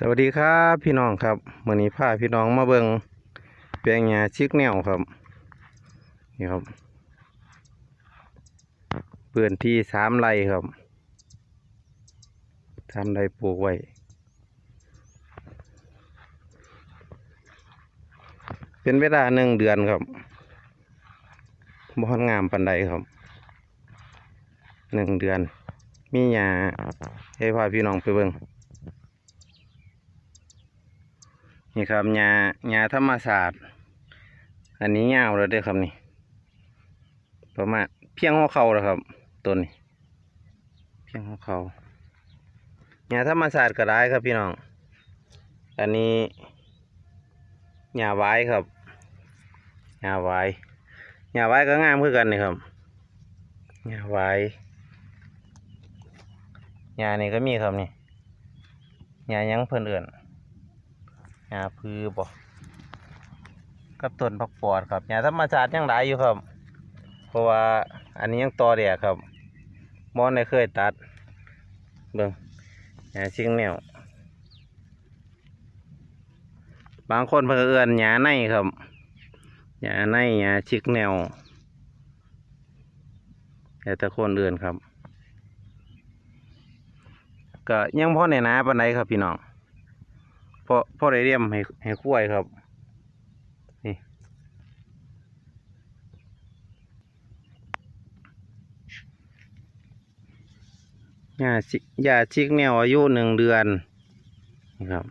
สวัสดีครับพี่น้องครับเมื่อนี้พาพี่น้องมาเบิงแปลงหญ้าชิกแนวครับนี่ครับเปื่อนที่สามไร่ครับสามไร่ปลูกไว้เป็นเวลาหนึ่งเดือนครับบ่อนงามปันใดครับหนึ่งเดือน มีหญ้าให้พาพี่น้องไปเบิง นี่ครับหญ้าหญ้าธรรมศาสตร์ อันนี้ยาวแล้วด้อครับนี่ ประมาณเพียงหัวเข่าแล้วครับต้นนี้ เพียงหัวเข่าหญ้าธรรมศาสตร์ก็ได้ครับพี่น้อง อันนี้หญ้าไว้ครับหญ้าไว้หญ้าไว้ก็งามคือกันนี่ครับหญ้าไว้หญ้านี่ก็มีครับนี่หญ้ายังเพิ่นเอื่น หญ้าพือบ่กับต้นผักปอดครับหญ้าธรรมชาติยังหลายอยู่ครับ เพราะว่าอันนี้ยังตอแดกครับมอนได้เคยตัดเบิ่งหญ้าชิงแนวบางคนเพิ่นก็เอื้อนหญ้าในครับหญ้าในหญ้าชิกแนวแต่ต่คนเอื่นครับ ก็ยังพ่อในน้าปนใดครับพี่น้อง พอพอได้เรียมให้ให้คุ้ยครับ นี่ยาชิยาชิกแนวอายุหนึ่งเดือนนะครับ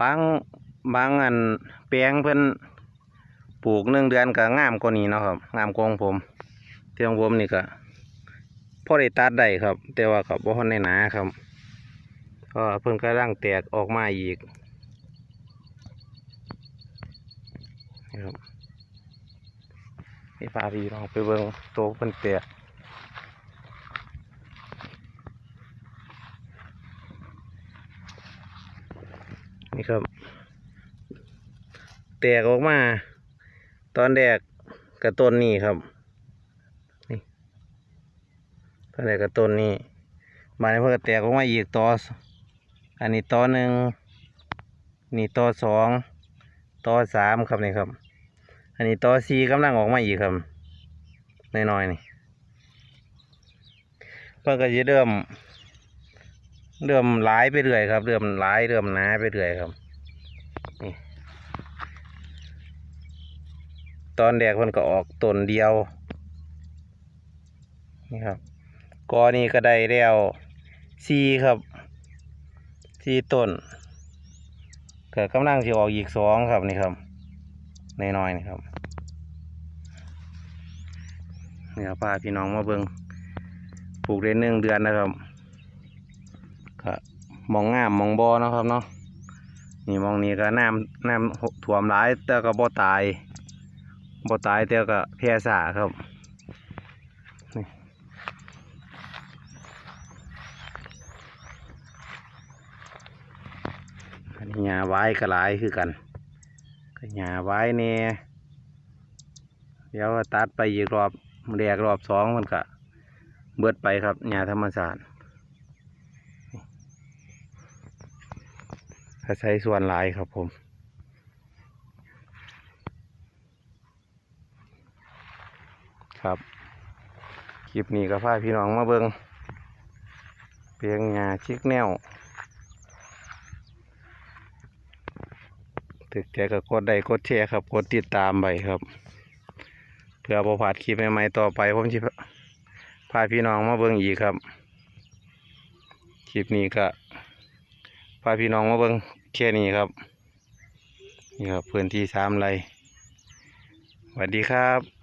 บางบางอันแปลงเพิ่นปลูกหนึ่งเดือนก็งามกว่านี้เนาะครับงามกว่าของผมเที่ของผมนี่ก็ พอได้ตัดได้ครับ แต่ว่ากับบ่ฮอนในหนาครับเพราะว่าเพิ่นกำลังแตกออกมาอีกนี่ครับนี่พาพี่ลองไปเบิ่งโตเพิ่นแตกนี่ครับ แตกออกมา ตอนแรกกับต้นนี้ครับ ก็เลยกับต้นนี้บานนี้เพิ่งก็แตกออกมาอีกต่ออันนี้ต่อหนึ่งนี่ต่อสองต่อสามครับนี่ครับ อันนี้ต่อสี่กำลังออกมาอีกครับน้อยๆนี่เพิ่งก็จะเริ่มเริ่มหลายไปเรื่อยครับ เริ่มหลายเริ่มหนาไปเรื่อยครับนี่ตอนแรกมันก็ออกต้นเดียวนี่ครับ กอนี้ก็ได้แล้วสี่ครับสี่ต้นเกิดกำลังจะออกอีกสองครับนี่ครับน้อยๆนี่ครับเนี่ยพาพี่น้องมาเบิงปลูกได้หนึ่งเดือนนะครับก็มองงามมองบอนะครับเนาะนี่มองนี้ก็น้ำน้ำท่วมหลายแต่ก็บ่ตายบ่ตายแต่ก็แพร่สาครับ อันนี้ หญ้าไว้ก็หลายคือกันก็หญ้าไว้เนี่ยเดี๋ยวตัดไปอีกรอบแรกรอบสองมันก็เบิดไปครับหญ้าธรรมศาสตร์ถ้าใช้ส่วนหลายครับผมครับคลิปนี้ก็พาพี่น้องมาเบิงเพียงหญ้าชิกแนว ถึกใจก็กดได้กดแชร์ครับ กดติดตามไปครับ เพื่อประพาดคลิปใหม่ๆต่อไปผมจะพาพี่น้องมาเบิ้งอีกครับ คลิปนี้ก็พาพี่น้องมาเบิ้งแค่นี้ครับ นี่ครับพื้นที่สามไรสวัสดีครับ